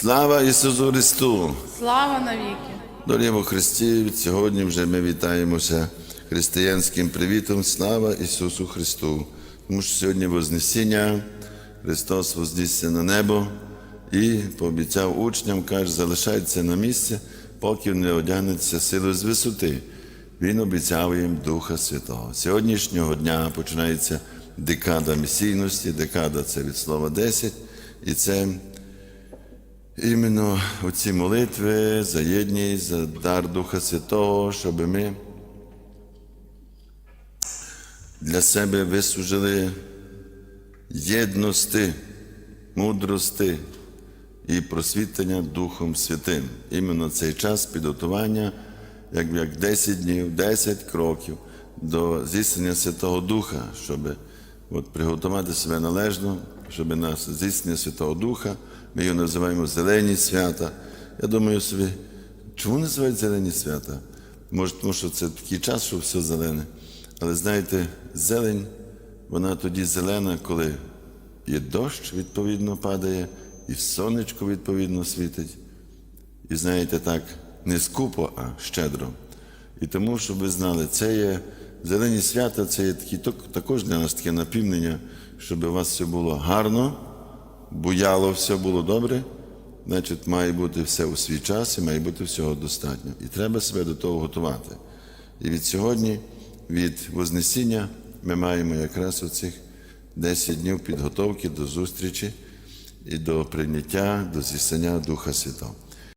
Слава Ісусу Христу! Слава навіки! Дорогі во Христі, сьогодні вже ми вітаємося християнським привітом. Слава Ісусу Христу! Тому що сьогодні Вознесіння, Христос вознісся на небо і пообіцяв учням, каже, залишайтеся на місці, поки не одягнеться силою з висоти. Він обіцяв їм Духа Святого. Сьогоднішнього дня починається декада місійності, декада це від слова 10, і це іменно оці молитви за єдність, за дар Духа Святого, щоб ми для себе вислужили єдності, мудрости і просвітлення Духом Святим. Іменно цей час підготування, як, як 10 днів, 10 кроків до здійснення Святого Духа, щоб от, приготувати себе належно, щоб на здійснення Святого Духа, ми його називаємо зелені свята. Я думаю собі, чому називають зелені свята? Може, тому що це такий час, що все зелене. Але знаєте, зелень, вона тоді зелена, коли і дощ відповідно падає, і сонечко відповідно світить. І знаєте, так, не скупо, а щедро. І тому, щоб ви знали, це є зелені свята, це є такі, також для нас таке напівнення, щоб у вас все було гарно, буяло, все було добре. Значить, має бути все у свій час і має бути всього достатньо. І треба себе до того готувати. І від сьогодні, від Вознесіння, ми маємо якраз оцих 10 днів підготовки до зустрічі і до прийняття, до зіснення Духа Святого.